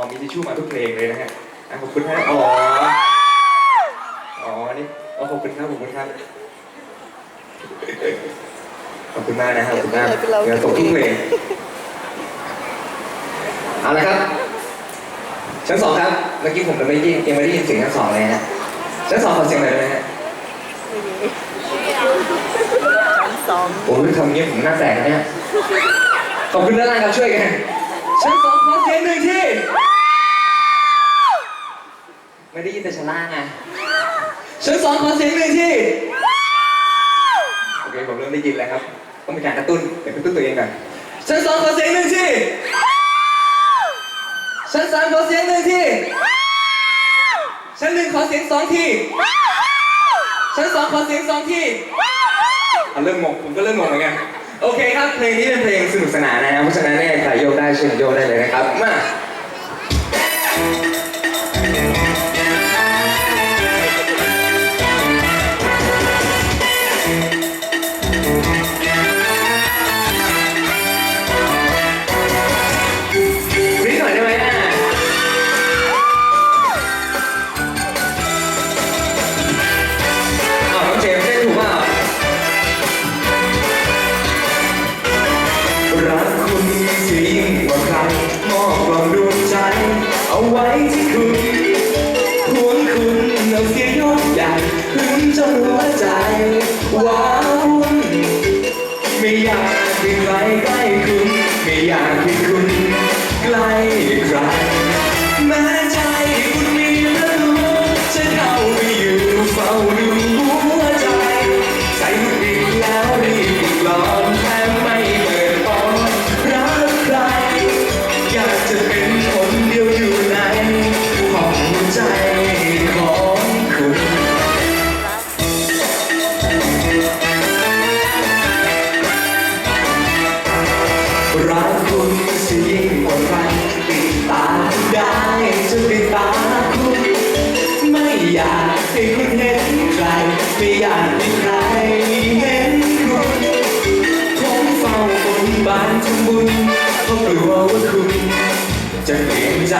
อ๋อมีทิชชู่มาทุกเพลงเลยนะฮะอะขอบคุณฮะอ๋ออ๋อนี่อ๋อขอบคุณครับขอบคุณครับขอบคุณมากนะครับขอบคุณมากเดี๋ยวตกทุกเพลงเอาละครับชั้นสองครับเมื่อกี้ผมยังไม่ได้ยินยังไม่ได้ยินเสียงชั้นสองเลยนะชั้นสองขอเสียงหน่อยได้ไหมฮะชั้นสองโอ้ยทำเงี้ยผมหน้าแตกนะเนี่ยขอบคุณด้านล่างครับช่วยกันชั้นสองขอเสียงหนึ่งที่ ไม่ได้ยินแต่ชั้นล่างไงชั้นสองขอเสียงหนึ่งที่ โอเคผมเริ่มได้ยินแล้วครับต้องมีการกระตุ้นเดี๋ยวกระตุ้นตัวเองก่อนชั้นสองขอเสียงหนึ่งที่ชั้นสามขอเสียงหนึ่งที่ชั้นหนึ่งขอเสียงสองที่ชั้นสองขอเสียงสองที่อะเริ่มงงผมก็เริ่มงงเหมือนกันโอเคครับเพลงนี้เป็นเพลงสนุกสนานนะครับเพราะฉะนั้นเนี่ยใครโยกได้เชิญโยกได้เลยนะครับมา อบกล่องดวงใจ เอาไว้ที่คุณหวงคุณเอาเสียยกใหญ่ขึ้นจนหัวใจว้าวุ่นไม่อยากให้ใครใกล้คุณ ไม่อยากให้คุณ ใกล้ใคร จะเปลี่ยนใจ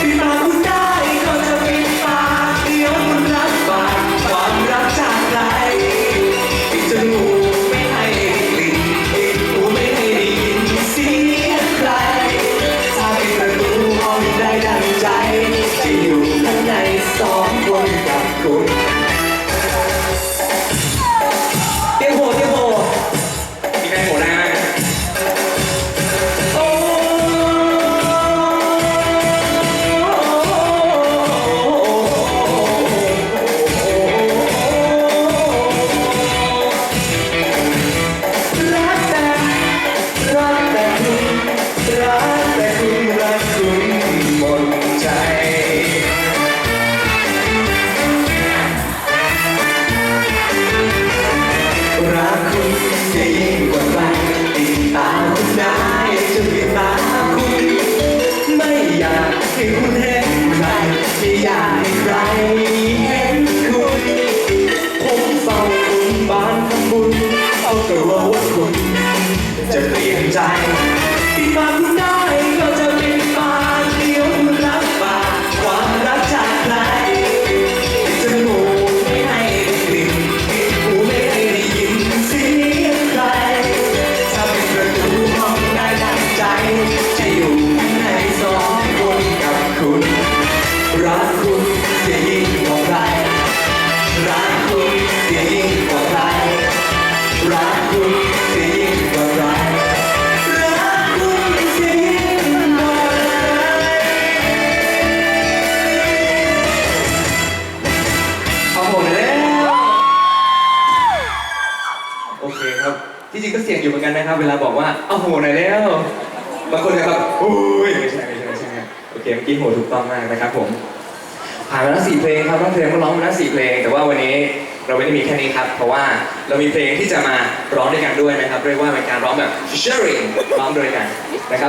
ปิดปากคุณได้ก็จะปิดปากเดี๋ยวคุณรับปากความรักจากใครปิดจมูกไม่ให้ได้กลิ่นปิดหูไม่ให้ได้ยินเสียงใครถ้าปิดประตูห้องได้ดังใจจะอยู่ข้างในสองคนกับคุณ จะเปลี่ยนใจที่มาคุณได้ จริงก็เสี่ยงอยู่เหมือนกันนะครับ เวลาบอกว่าเอาโหหน่อยแล้วบางคนจะแบบโอ้ยไม่ใช่ไม่ใช่ไม่ใช่โอเคเมื่อกี้โหถูกต้องมากนะครับผมผ่านมาแล้วสี่เพลงครับร้องเพลงก็ร้องมาแล้วสี่เพลง แต่ว่าวันนี้เราไม่ได้มีแค่นี้ครับ เพราะว่าเรามีเพลงที่จะมาร้องด้วยกันด้วยนะครับ เรียกว่าเป็นการร้องแบบ sharing ร้องด้วยกันนะครับ